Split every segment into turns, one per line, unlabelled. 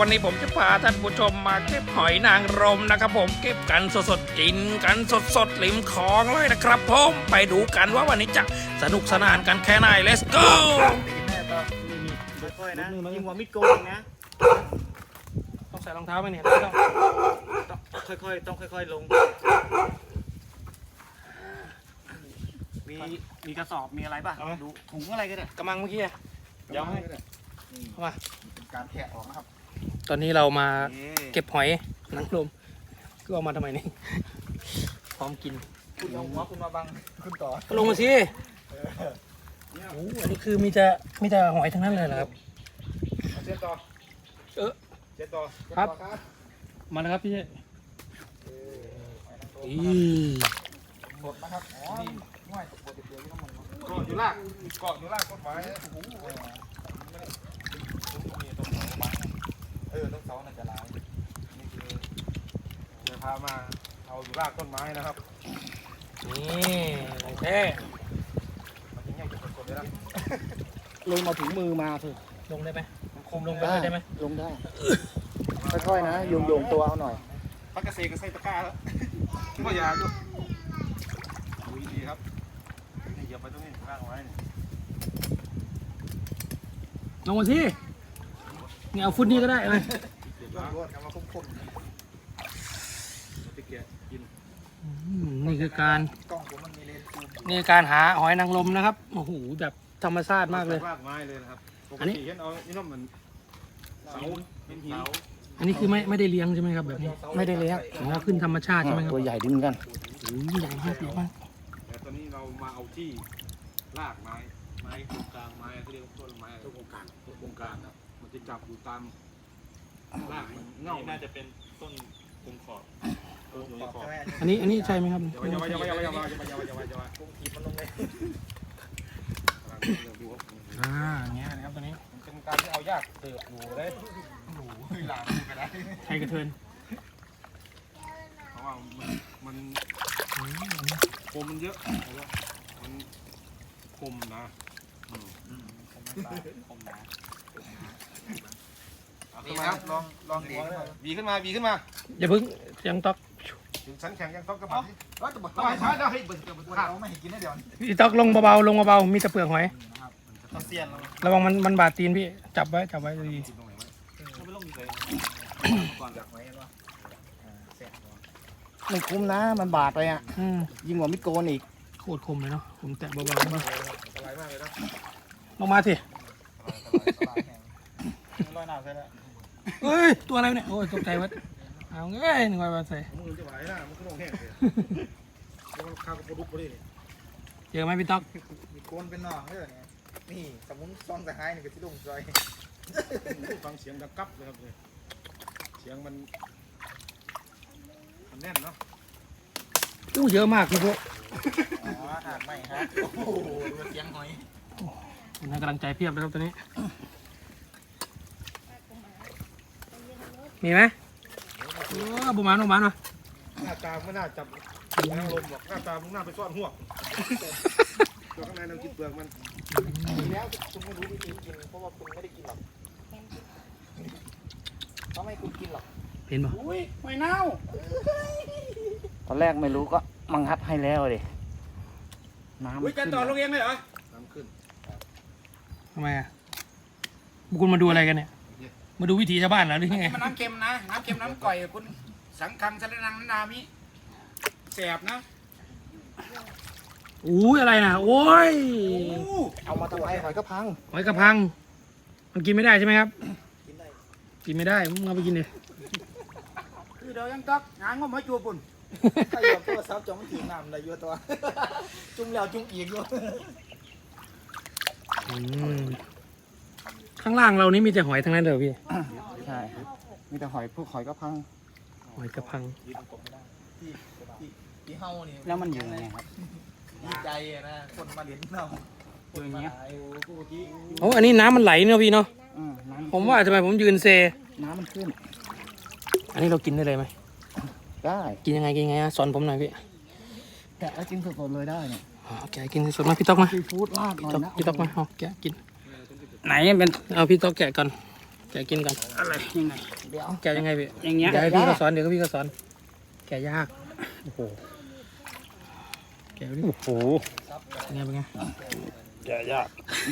วันนี้ผมจะพาท่านผู้ชมมาเก็บหอยนางรมนะครับ ผมเก็บกันสดๆกินกันสดๆริมคลองเลยนะครับผมไปดูกันว่าวันนี้จะสนุกสนานกันแค่ไหน let's go
แม่ต่อค่อยๆนะยิงหัวมิดโกงนะ
ต้องใส่รองเท้าไหมเนี่ยไม่ต้อง
ต้องค่อยๆต้องค่อย ๆ ลง มีมีกระสอบมีอะไรป่ะดูถุงอะไรก็ได้
กำมังเมื่อกี้อะ
ย้ำให้
เข้ามา
การแทะออกนะครับ
ตอนนี้เรามา
เก็บ
เก็บหอยนางรมก็เอามาทำไมนี่ พร้อมกิน
คุณเอาหัวคุณมาบังขึ้นต่อ
ลงมาสิโอ้อันนี้คือมีแต่มีแต่หอยทั้งนั้นเลยเหรอครับ
เช็ดต่อ
เออ
เช็ดต่อ
ครับ
เช็ดต่อครับ
มาแล้วครับพี่
เออ
อี
สดนะครับอ๋อง่ายปกติเดียวที่น้ำมันเกาะอยู่ล่างเกาะอยู่ล่างต้นไม้โอ้โหเออไม่ได้มีต้นเสาไม้ เออต้นเสาน่าจะลายนี่คือเดี๋ยวพามาเอาอยู่ล่างต้นไม้นะครับ
นี่ของแท้
มันยังไงจะกดๆเลยนะ
ลงมาถึงมือมาเถอะ
ลงได้ไหมคมลงไปเลยได้ไหม
ลงได้ค่อยๆนะโยงโยงๆตัวเอาหน่อย
พักเกษตรก็ใส่ตะกร้าแล้วก็อยากอยู่ดูดีครับนี่เหยียบไปตรงนี้ล่างไว้นี่
ลงมาสิ เนี่ยเอาฟุตนี้ก็ได้เลย
เดี๋ยวรวดๆกันมาคุ้มๆตะเกียบกิน
นี่คือการ
กล้องผมมันมีเลนส์ซูมอยู่
นี่คือการหาหอยนางรมนะครับโอ้โหแบบธรรมชาติมากเลย
รากไม้เลยนะครับปก
อันนี้
ติเห็นเอานี่น้ำมันเสาเป็นหิน
อันนี้คือไม่ไม่ได้เลี้ยงใช่ไหมครับแบบนี้
ไม่ได้เลี้ยง
ของเราขึ้นธรรมชาติใช่ไหมครับ
ตัวใหญ่ดีเหมือนกัน
โอ้ยใหญ่มากใหญ่มาก
แต่ตอนนี้เรามาเอาที่รากไม้ไม้ตรงกลางไม้เขาเรียกว่าต้นไม้ต้นกงกลางต้นกงกลางนะมัน จะจับอยู่ตามรากมันเง่าน่าจะเป็นต้นกงขอบต้นอยู่ในขอบ
อันนี้อันนี้ใช่ไหมครับ
อย่าไปอย่าไปอย่าไปอย่าไปอย่าไปอย่าไปอย่าไปอย่าไปอย่าไปถีบมันลงเลย
อ่าอย่างเงี้ยนะครับตัวนี้
มันเป็นการที่เอายากเติบอยู่เลยโอ้โหหลังก็ได้
ไทยกระเทิน
เพราะว่ามันมัน
อืม
โคมมันเยอะมันคมนะอืมคมนะ นี่ครับลองลองดีบีขึ้นมาบีขึ้นมา
อย่าเพิ่งยังต๊อก
ถึงชั้นแข็งยังต้องกระบะว่าจะบอกว่าช้าได้ให้เบิร์ดเบิร์ดข้าวไม่ให้กินได้เดี๋ยว
พี่ต๊อกลงเบาๆลงเบาๆมีแต่เปลือกหอย
ต้องเสียน
ระวังมันมันบาดตีนพี่จับไว้จับไว้ดี
ตรงไหนวะไม่ลงเลยก่อนจากไหนวะ
ไม่คุ้มนะมันบาดไปอะ
อืม
ยิงหัวมิดโกนอีก
โคตรคมเลยเนาะผมแตะเบาๆมา
สบายมากเลยนะ
ลงมาสิ
ลอยหนาวใช่แล้ว
เฮ้ย ตัวอะไรเนี่ย โอ้ยตกใจวัดเอาเอ้ยหนึ่งวันมาใส่
มือจะไหวนะมันก็ลงแห้งเลยแล้วข้าวกระปุกไปดิ
เจอไหมพี่ต๊อก
มีโกนเป็นน่องด้วยเนี่ยนี่สมุนซองสหายนี่ก็สิลงซอย
ฟังเสียงดังกับเลยครับเลยเสียงมันมันแน่นเนาะ
อู้เยอะมากพี่พวก
อ๋อหากไม่ฮะโอ้โหดูเสียงหอย
ผมให้กำลังใจเพียบเลยครับตัวนี้ มีไหมโอ้บุมานบุมานมา
หน้าตาไม่น่าจับนางลมหรอกหน้าตามึงน่าไปซ่อนหัวตัวข้างในเรากินเปลือกมัน
แล้วคุณไม่รู้วิธีกินเพราะว่าคุณไม่ได้กินหรอกเขาไม่ให้คุณกินหรอก
เห็นป่ะ
อุ้ยหอยเน่า
ตอนแรกไม่รู้ก็มังคัดให้แล้วดิน้ำ
อุ้ยจะต่อลงเองเลยเหรอ
น้ำขึ้น
ทำไมอะบุคุณมาดูอะไรกันเนี่ย มาดูวิถีชาวบ้านเหรอหรือยังไง
มันน้ำเค็มนะ น้ำเค็มน้ำก่อยคุณสังคังสะนังนามิแสบนะ
อู้ยอะไรนะโอ้ย
เอามาทำไมหอยก็พัง
หอยกระพัง มันกินไม่ได้ใช่ไหมครับ
กินได้
กินไม่ได้มึงเอาไปกินเลย
คือเดี๋ยวยังตักงานงมหอยจูบปุ่นใครยอมโทรศัพท์จองถึงน้ำอะไรอยู่ตัว จุ่มแล้วจุ่มอีกอยู่
อืม ข้างล่างเรานี่มีแต่หอยทั้งนั้นเลยเหรอพี่
ใช่มีแต่หอยพวกหอยก็พัง
หอยกระพัง
ที่ที่ที่เฮานี่
แล้วมันอยู่ไงครับ
ดีใจอะนะ คนมาเห็นเรา
อยู่อย่างเงี้ย
โอ้ปกติ
โอ้อันนี้น้ำมันไหลเนอะพี่เนาะ
อืมน้ำ
ผมว่าทำไมผมยืนเซ
น้ำมันขึ้น
อันนี้เรากินได้เลยไหม
ได้
กินยังไงกินยังไงอะสอนผมหน่อยพี่
แกะแล้วกินสดๆเลยได้เนี่ย
อ๋อแกะกินสดๆมาพี่ต๊อกมา
ซีฟู้ดราดหน่อย
ต๊อก
นะ
พี่ต๊อกมาเอาแกะกิน
ไหนเป็น
เอาพี่ต๊อกแกะก่อนแกะกินก่อน
อะไรยังไง เดี๋ยว
แกะยังไงพี่
อย่างเงี้ย
เดี๋ยวให้พี่ก็สอนเดี๋ยวก็พี่ก็สอน แกะยากโอ้โหแกะดิ
โอ้โห
เป็นไงเป็นไง
แกะยาก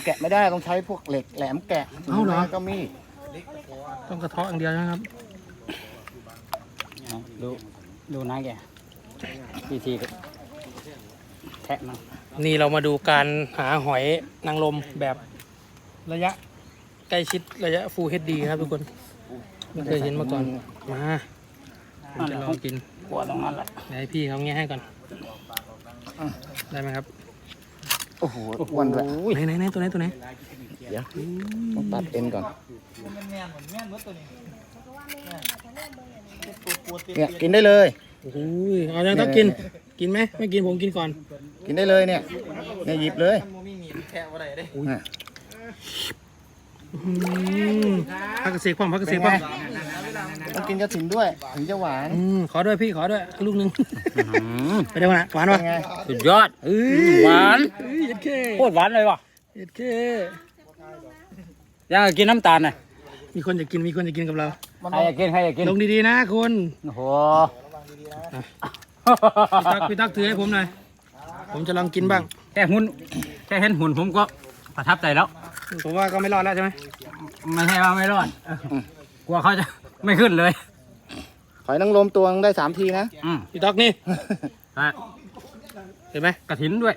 แกะไม่ได้ต้องใช้พวกเหล็กแหลมแกะ
เอาเหรอ
ก็มีด
ต้องกระเทาะอย่างเดียวนะครับ
ดูดูนะแกวิธี แทะมัน
นี่เรามาดูการหาหอยนางรมแบบระยะใกล้ชิดระยะ Full HD ครับทุกคนไม่เคยเห็นมาก่อนมาผมจะลองกิน
กลัวตรงนั้นแหละ
เดี๋ยวให้พี่เขาแง่ให้ก่อน ได้ไหมครับ
โอ้โหอ้วนด้วย
ไหนไหนไหนตัวไหนตัวไหน
เดี๋ยวต้องตัดเอ็นก่อน
มันแม่นเหมือนแม่นเหมือนตัวนี้ตัวปวดเตี
เนี่ยกินได้เลย
โอ้โหเอายังต้องกิน กินไหมไม่กินผมกินก่อน
กินได้เลยเนี่ยเนี่ยหยิบเลย
มันมีมีดแทะอะไรได้
อะ
อืมพักเกษตรพ่อมพักเกษ
เป็
ต
น
ร
ไง
พ่อม
ต้องกินกระถิ่นด้วยถึงจะหวาน
อืมขอด้วยพี่ขอด้วยลูกหนึงไปเดี๋ยวนะหวาน
เป็
วะ
นไง
สุดยอด
เอ้ย
หวาน
เอ้ยเย็ดเค
โคตรหวานเลยว่ะ
เย็ดเค
อยากกินน้ำตาลน่ะ
มีคนจะกินมีคนจะกินกับเรา
ใครอยากกินใครอยากกิน
ลงดีๆนะคุณ
โอ้โห
พี่ตักพี่ตักถือให้ผมหน่อย ผมจะลองกินบ้าง
แค่หุ่นแค่เห็นหุ่นผมก็ประทับใจแล้ว
ผมว่าก็ไม่รอดแล้วใช่ไหม
ไม่ใช่ว่าไม่รอดเออกลัวเขาจะไม่ขึ้นเลย
หอยนางรมตัวนึงได้สามทีนะ
อืม
พี่ตักนี่
อะ
เห็นไหม
กระถินด้วย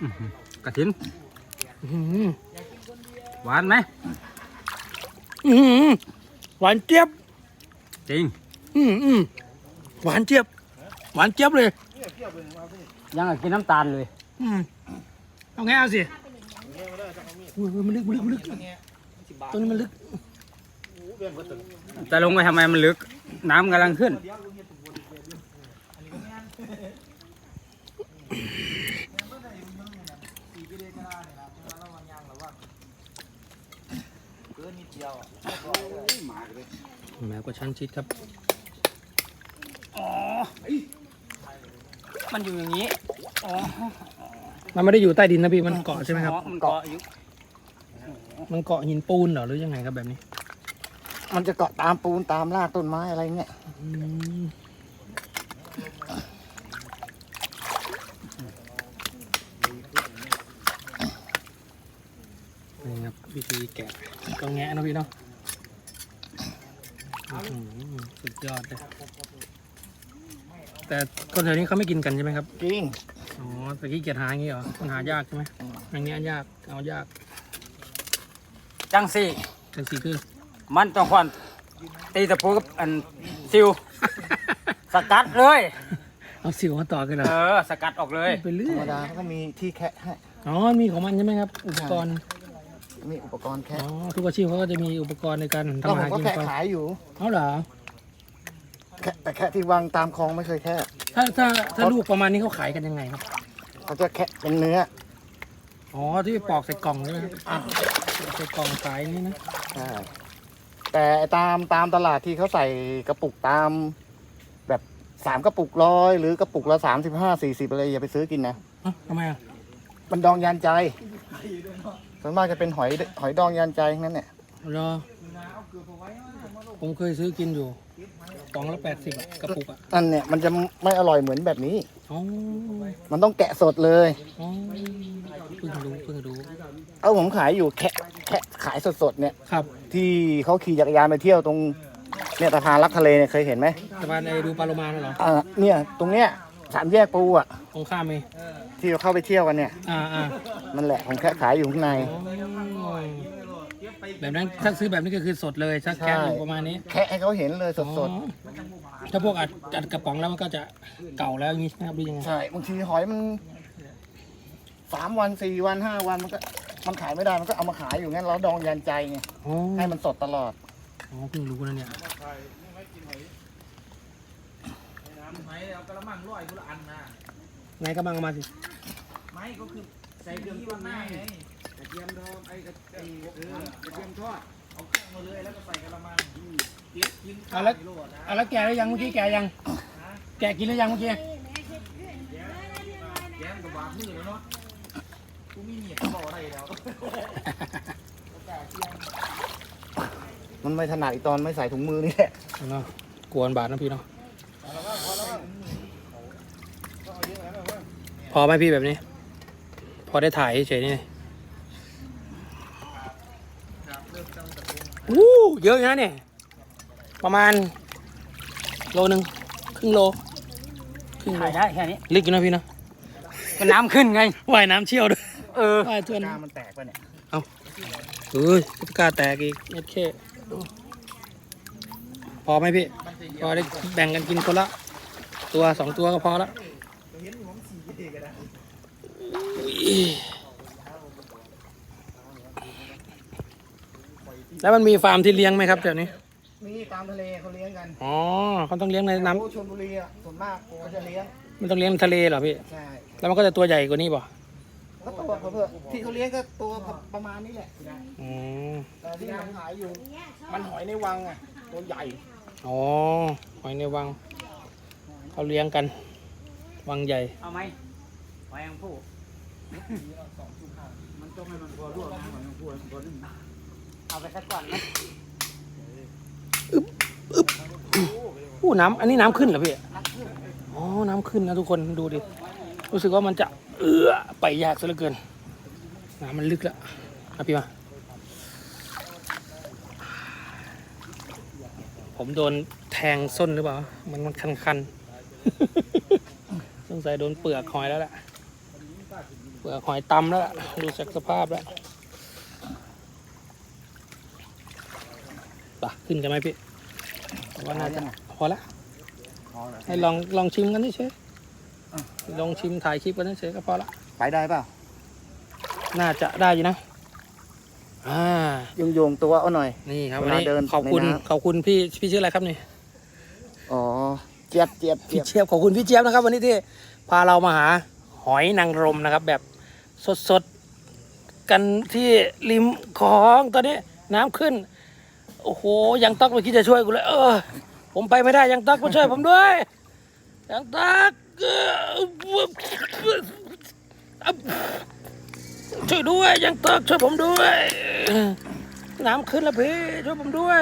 อืมกระถิน
อื้อหือ
หวานไหม
อื้อหือหวานเจี๊ยบ
จริง
อืมอืม หวานเจี๊ยบ หวานเจี๊ยบเลย
ยังกับกินน้ำตาลเลย
อืมเอาไงเอาสิอุ้ยอุ้ยมันลึกมันลึกมันลึกตัวนี้มันลึก
แต่ลงไปทำไมมันลึก น้ำกำลังขึ้น
เกินนิดเดียว
แมวก็ชั้นชิดครับ
มันอยู่อย่างนี้
มันไม่ได้อยู่ใต้ดินนะพี่มันเกาะใช่ไหมครับ
มันเกาะอยู่
มันเกาะหินปูนเหรอหรือยังไงครับแบบนี้
มันจะเกาะตามปูนตามรากต้นไม้อะไรเงี้ย
อืมนี่ครับวิธีแกะก็แงะนะพี่เนาะอื้อหือสุดยอดเลย แต่คนแถวนี้เขาไม่กินกันใช่ไหมครับ
จริง
อ๋อแต่ขี้เกียจหาอย่างงี้เหรอมันหายากใช่ไหมอย่างเงี้ยยาก เอายาก
จังสี่
จังสีคือ
มันต้องควันตีตะปูกับอันซิว สกัดเลย
เอาสิวมาต่อกันเหรอ
เออ สกัดออกเลย
ไปเรื่
ธ
อ
รรม
ย
ดาเขาก็มีที่แคะให้
อ๋อ มีของมันใช่ไหมครับ อุปกรณ์
มีอุปกรณ์
อ๋
แคะ
อ ทุกอาชีพเขาก็จะมีอุปกรณ์ในการ
แล้ว
ทำ
ผ
อามหา
ก็
กิน
แคะ
ไป
ขายอยู่
เอาเหรอ
แคะแต่แคะที่วางตามคลองไม่เคยแคะ
ถ้าถ้าถ้าลูกประมาณนี้เขาขายกันยังไงครับ
เขาจะแคะเป็นเนื้อ
อ๋อที่ปอกใส่กล่องใช่ไหมครับใส่กล่องขายนี่นะ
ใช่แต่ตามตามตลาดที่เขาใส่กระปุกตาม แบบสามกระปุกร้อยหรือกระปุกละสามสิบห้าสี่สิบอะไรอย่าไปซื้อกินนะ
เอ้าทำไมอะ
มันดองยานใจส่วนมากจะเป็นหอยหอยดองยานใจทั้งนั้นเนี่ย
รอ ผมเคยซื้อกินอยู่กล่องละแปดสิบกระปุกอะ
นั่นเนี่ยมันจะไม่อร่อยเหมือนแบบนี้
อ๋อ
มันต้องแกะสดเลย
อ๋อเพิ่งรู้เพิ่งรู้
เอาผมขายอยู่แคะแคะขายสดๆเนี่ย
ครับ
ที่เขาขี่จักรยานไปเที่ยวตรงเนี่ยสะพานรักทะเลเนี่ยเคยเห็นไหม
สะพานไอ้ดูปลาโลมาน่ะเหรอ
อ่าเนี่ยตรงเนี้ยสามแยกปูอะ
ตรงข้ามเอง
ที่เราเข้าไปเที่ยวกันเนี่ย
อ่าอ่า
นั่นแหละผมแค่ขายอยู่ข้างใน
อ๋อ แบบนั้นถ้าซื้อแบบนี้ก็คือสดเลยชักแก๊สอยู่ประมาณนี้
แค่ให้เขาเห็นเลยสด
อ๋อถ้าพวกอัดอัดกระป๋องแล้วมันก็จะเก่าแล้วอย่างนี้ใช่ไหมครับหรือยังไง
ๆใช่บางทีหอยมันสามวันสี่วันห้าวันมันก็มันขายไม่ได้มันก็เอามาขายอยู่งั้นเราดองยันใจไง
อ๋อ
ให้มันสดตลอด
อ๋อเพิ่งรู้นะเนี่ย
ไม้เอากระมังร้อยกุละอันนะ
ไงก็บังเอามาสิ
ไม้ก็คือ ใส่เครื่องต้นไม้ไงกระเทียมดองไอ้กระไอ้เออกระเทียมทอดเอาเครื่องมาเลยแล้วก็ใส่กระมังเก็บกินข้าวกิโลนะ
อะแล้วแกะได้ยังเมื่อกี้แกะยัง แกะกินหรือยังเมื่อกี้
แกมกับบาดมือแล้วเนาะกูมีเมียก็บอกอะไรแล้ว
มันไม่ถนัดอีกตอนไม่ใส่ถุงมือนี่แหละ
เนาะกวนบาทนะพี่เนาะพอไหมพี่แบบนี้ พอได้ถ่ายเฉยๆนี่วู้เยอะอยู่นะเนี่ย ประมาณ โลหนึ่งครึ่งโลครึ่งโล
ถ่ายได้แค่นี้
ลึกอยู่นะพี่เนาะ
ก็น้ำขึ้นไง
ว่ายน้ำเชี่ยวด้วย
เออ
ว่ายเทือน
กล้ามันแตกไปะเนี่ย
เฮ้ยกล้าแตกอีกเอ็ดเคพอไหมพี่ พอได้แบ่งกันกินคนละ ตัวสองตัวก็พอละอุ้ย แล้วมันมีฟาร์มที่เลี้ยงไหมครับแถวนี้
นี่ตามทะเลเขาเลี้ยงกัน
อ๋อเขาต้องเลี้ยงในน้
โอ้ชลบุรีอะส่วนมากเขาจะเลี้ยงำ
มันต้องเลี้ยงในทะเลเหรอพี่
ใช่
แล้วมันก็จะตัวใหญ่กว่านี้ป่ะ
ก็ตัวเพื่อที่เขาเลี้ยงก็ตัวประมาณนี้แหละ
อ๋อ
แต่ที่มันขายอยู่ มันหอยในวังอะตัวใหญ่
อ๋อ หอยในวัง เขาเลี้ยงกัน วังใหญ่
เอาไหมไว้ยังผู้ มันต้องให้มันพอร่วนะหอยยังผู้มันพอนึ่งเอาไปสักก่อนไหม
อู้น้ำอันนี้น้ำขึ้นเหรอพี่อ๋อ น้ำขึ้นนะทุกคนดูดิ รู้สึกว่ามันจะเอื้อไปยากซะเหลือเกิน น้ำมันลึกล้วมาพี่มา ผมโดนแทงส้นหรือเปล่า มันมันคันคันๆสงสัยโดนเปลือกหอยแล้วล่ะ เปลือกหอยตำแล้วล่ะดูจากสภาพแล้วปะขึ้นกันไหมพี่ผมว่าน่าจะพอละให้ลองลองชิมกันเฉยๆลองชิมถ่ายคลิปกันเฉยๆก็พอละ
ไปได้เปล่า
น่าจะได้อยู่นะอ่า
โยงโยงๆตัวเอาหน่อย
นี่ครับ
เว
วัน
ลา
นี้
เดิน
ขอบคุณ
ในน้ำ
ขอบคุณพี่พี่ชื่ออะไรครับนี่
อ๋อเจี๊ยบเจี๊ยบ
พี่
เจี๊ยบ
เจี๊ยบขอบคุณพี่เจี๊ยบนะครับ วันนี้ที่พาเรามาหาหอยนางรมนะครับ แบบ สดๆกันที่ริมของตอนนี้น้ำขึ้น โอ้โห ยังตักไม่คิดจะช่วยกูเลยเออ ผมไปไม่ได้ยังตักมาช่วยผมด้วย ยังตักเออช่วยด้วย ยังตักช่วยผมด้วย น้ำขึ้นแล้วพี่ช่วยผมด้วย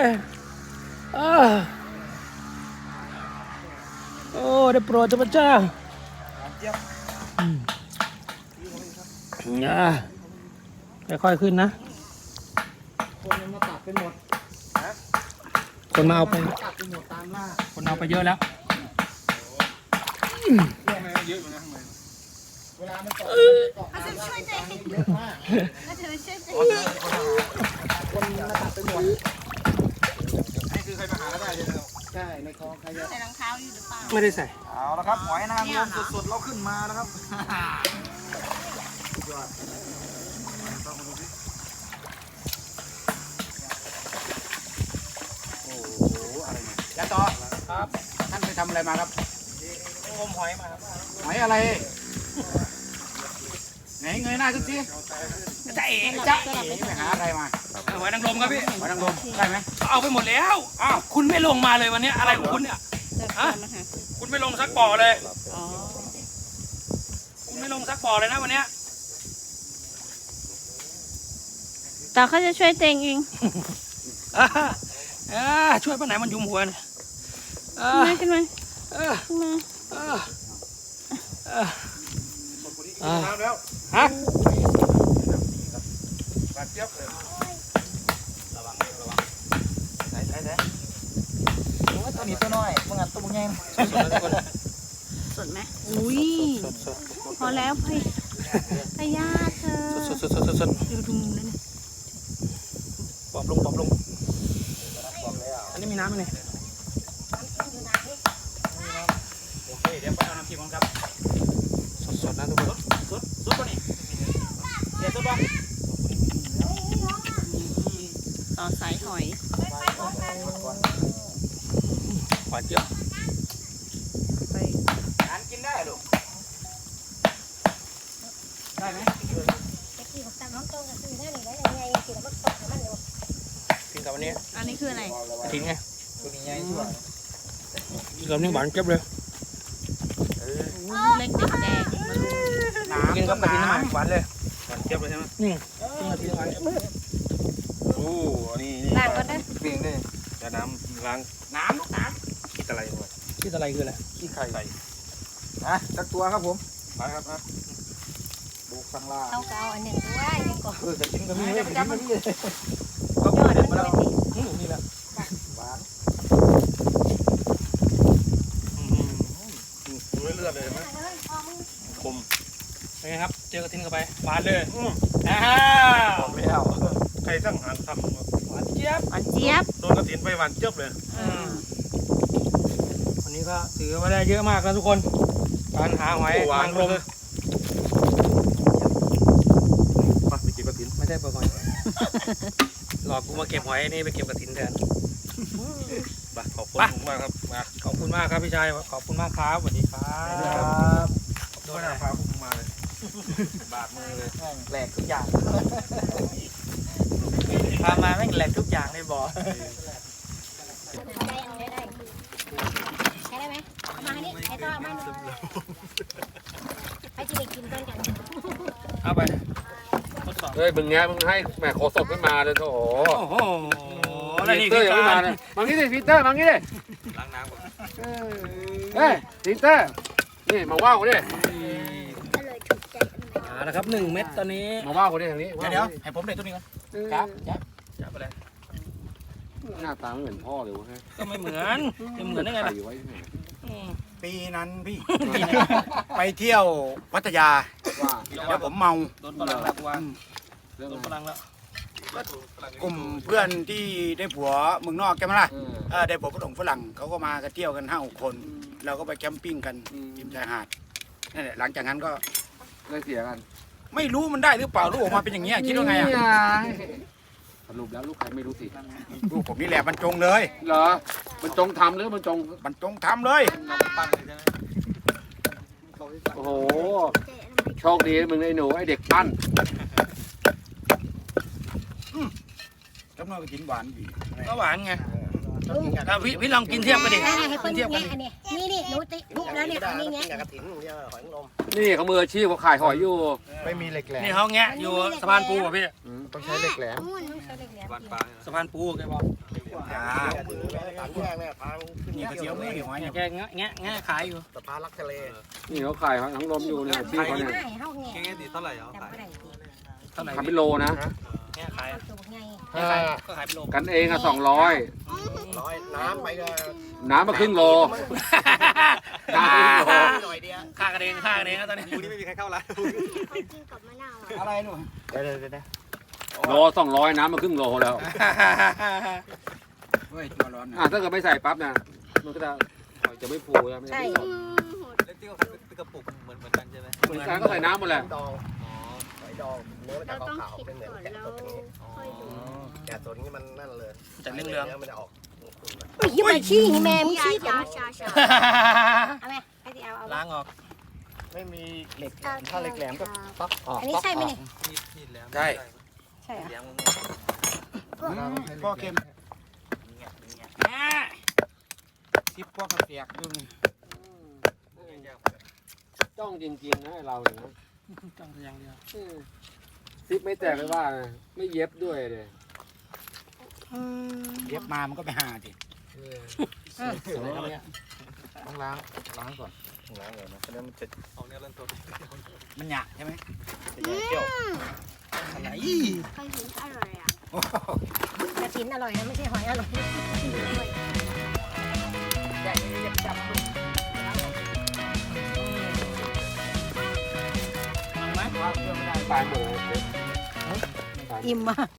เออโอ้ได้โปรดเจ้าพระเจ้า อืมอ่าค่อยๆขึ้นนะ
คนมันมาตัดไปหมด
คนมาเอาไป
ตัดไปหมดตามล่า
คนเอาไปเยอะแล้ว
เยอะอยู่นะข้างใน
เวลามันเกาะเกาะตามล่าเยอะมากคนมาตัดไปหมด
นี่คือใครมาหาแล้วได้เลยนะครับ
ใช่ในคลองใครจะ
ใส่รองเท้าอยู่หรือเปล่า
ไม่ได้ใส่
เอาละครับหอยนางรมสดๆเราขึ้นมานะครับ ยยาต่อ
ครับ ท่านไปทำอะไรมาครับ
งมหอยมาครับ
หอยอะไร ไหนเงยหน้าขึ้นสิ
จะเอ๋
จ๊ะไปหาอะไรมา
หอยนางรมครับพี่
หอยนางรมได้ไหม
เอาไปหมดแล้วอ้าวคุณไม่ลงมาเลยวันนี้อะไรของคุณเนี่ยฮะ
คุ
ณไม่ลงสักบ่อเลยคุณไม่ลงสักบ่อเลยนะวันนี้
ต่อเขาจะช่วยเตงเอง
อ่าอ่าช่วยป้าไหนมันยุมหัวเนี่ยอ่า
ขึ้นมาขึ้นมา
เออ
ขึ้นมา
เออเอออ่า
น้ำแล้ว
ฮะ
บาดเจ็บเลย
ไหนไหนไหนโอ้ยตัวนี้ตัวน้อยมึงอันตัวมึงใหญ่
สดไหมอุ้ยพอแล้วพยพยาธิเธอ
สดสดสดสดสด
ดูดูมุมนั้นน่ะ
ปอบ ลงปอบลง อันนี้มีน้ำไหมเนี่ยโอเคเดี๋ยวไปเอาน้ำจิ้มก่อนครับสดสดนะทุกคนสดสดป่ะนี่เดี๋ยวสดป่ะ
ต่อสายหอย
หวานเจี๊ยบ
ไป
ทานกินได้ลูกได้ไหม
กินกับอันนี้
อันนี้ คืออะไร
ทิ้งไง
ตัวนี้ใหญ่ชั่ว
กินกับนี้หวานเจี๊ยบเลย
เล็กแดงๆมาดู
น้ำ
กินกับกระเทียมน้ำมันหวานเลย
บาดเจ็บเลยใช่ไหม
อืมกินกับกระเทียมหวาน
อ้อันนี้
ล้างก่อนนะ
เพียงได้จะน้ำล้าง
น้ำลูกน้
คิดอะไรวะ
คิดอะไรคืออะไร
ขี้ไข่ใส่
อะสักตัวครับผม
ไปครับอะ
บุกข้างล่าง
เอาก็เอาอันหนึ่งด้วยยังก่อน
เออกระทิ้งก็มีเลยกระทิ้งก็มีเลย
ก็
ยอด
เด็
มั
ด
น
มา
ด้
แล้ว วย
สิ
อืมนี่แหละ
หวาน
ไม่เลือดเลยไหมคม
เป็นไงครับ เจ อกระทินเข้าไปหวานเลยอ้า
ห
ว
อมแล้วใครสั่งหารทำ
หวานเจี๊ยบ
หวานเจี๊ยบ
โดนกระถินไปหวานเจี๊ยบเลย
อืมวันนี้ก็ถือว่าได้เยอะมากนะทุกคน การหาหอย
หวาน
นางรม
เลยมาไปกินกระถิน
ไม่ใช่ปลาหอยหลอกกูมาเก็บหอยนี่ไปเก็บกระถินแทน
ไปขอบคุณมากครับมา
ขอบคุณมากครับพี่ชายขอบคุณมากครับสวัสดีครับ
ด้วยนะพาพวกมึงมาเลย บาดมือเลย
แหลกทุกอย่าง
พามาแม่งแหลกทุกอย่างในบ่อ
ใช้ได้ไหมเอามาให้นี่ใช้ต่อเอามาหน่อยให้จีไปกินด้วยกัน
เอาไปทดสอบ
เฮ้ยมึงเนี้ยมึงให้แหมโคศกขึ้นมาเลยโถ
โอ้โหอะไรนี่
เตอ
คื
ร์
อ
ยังไม่
กา
มารเลยมังนี่ดิพีเตอร์มังนี่ดิ
ล้างน้ำก่อน
เฮ้ยพีเตอร์นี่มาว่าวกูดิ
อ่า นะครับหนึ่งเม็ดตอนนี้
มาว่าวกูดิทางนี้
เดี๋ยวให้ผมเด็ดตัวนี้ก่อน
ครับ
จับไปเลย
หน้าตาไม่เหมือนพ่อเลยวะเฮ้ย
ก็ไม่เหมือนจะเหมือนได้ไงล่ะ
ใส่อยู่ไว้ที่ไหน
อืม
ปีนั้นพี่ ไปเที่ยวพัทยา
ว่า
แล้วผมเมา
โดนฝรั่งแล้วกูว่า
เรื่อง
โดน
อะ
ฝ
ไร
รั่งแล้ว
กลุ่มเพื่อนที่ได้ผัวเมืองนอกใช่ไหมล่ะ
เออ
เออได้ผัวฝรั่งฝรั่งเขาก็มากันเที่ยวกันห้าหกคน เราก็ไปแคมปิ้งกัน
อืม
ริมชายหาดนั่นแหละหลังจากนั้นก็
ได้เสียกัน
ไม่รู้มันได้หรือเปล่าลูกออกมาเป็นอย่างเงี้ยคิดว่าไงอะ
สรุปแล้วลูกใครไม่รู้สิ
ลูกผมนี่แหละบรรจงเลย
เหรอมันจงทำหรือมันจง
บรรจงทำเลย
โอ้โหโชคดีนะมึงไอ้หนูไอ้เด็กปั้น
กำลังกินหวานดี
ก็หวานไงอ่ะวิวิลองกินเทียบกันดิ
ให้ให้เปิ้ล
เทียบกัน
แงะ
ดิ
อันนี้นี่นี่หนูติทุบแล้วเนี่ยอันนี้แงะ
นี่เขามืออาชีพเขาขายหอยอยู่
ไม่มีเหล็กแหลม
นี่เขาแงะอยู่สะพานปูอะพี่
ต้องใช้เหล็กแหลม
นู่นใช้เหล็กแหลม
บานปลา
สะพานปูแกบอก
อ่านี่ก็เสียวมือหอย
เนี่
เนี่ยย
แกแงะแงะแงะขายอยู่
นี่เขาขายหอยนางรมอยู่เนี่ยอาชีพเขาเนี่ย
ง่ายเฮาแงะ
แค่ติดเท่าไหร่เอา
จำ
ขาย
บ่ได้สิ
เท่าไหร่
ทำเป็นโลนะ
แงะขาย
ตัวบักใหญ่
แงะขายก็ขายเป็นโล
กันเองอะสองร้อย
น้ำไปก็
น้ำมาครึ่งโล
ค่า
ค่า
ค่ากันเองค่ากันเองนะตอนนี้
กูนี่ไม่มีใครเข้าร้าน
อะไรหนูเดี๋ยวเดี๋ยวเดี๋ยว
โลสองร้อยน้ำมาครึ่งโลแล้ว
เฮ้ยตัวร้อน
อะถ้าเกิดไม่ใส่ปั๊บนะมันก็จะหอยจะไม่ฟูแล้วไม่
ใช่
ได้
เล็กที่เขาเป็นกระปุกเหมือนเหมือนกันใช่ไหม
เหมือนกันก็ใส่น้ำหมดแหละ
เราต้องคิดก่อนแล้วค่อยดู
แต่ตัวนี้มันนั่นเลย
จะเรื่องเรื่อง
นื้มันจะออก
ไม่ยิ้มมาชี้แม่มึง
ชา
ชี้
ชา
กัน
ชาชา
เอาไหมไอ้ที่เอาเอา
ล้างออก
ไม่มีเหล็กแหลมถ้าเหล็กแหลมก็ปักออก
อันนี้ใช่ไหมนี่
มีดมีดแล้ว
ใช่
ใช่เหรอ
เลี้ยงมึง
พ่อเค็ม
อ่า
ซิปพวกกระเปียกดูนี่
จ้องจริงๆนะไอ้เราเนี่ยนะ
จ้องแต่อย่างเดียว
อืมซิปไม่แตกเลยว่านะไม่เย็บด้วยเลย
อืม
เย็บมามันก็ไปหาดิ
ต้องล้างล้างก่อนล้างก่อนนะเพราะฉะนั้นมันจะ
เอาเนื้อเล่นตัว
มันหยาบใช่ไหม
จะแยกเขี้ยว
อะไร
ใครถึงอร่อยอะ
กระถินอร่อยนะไม่ใช่หอยอร่อย
ลองไห ป
ลาหมู
อิ่มมาก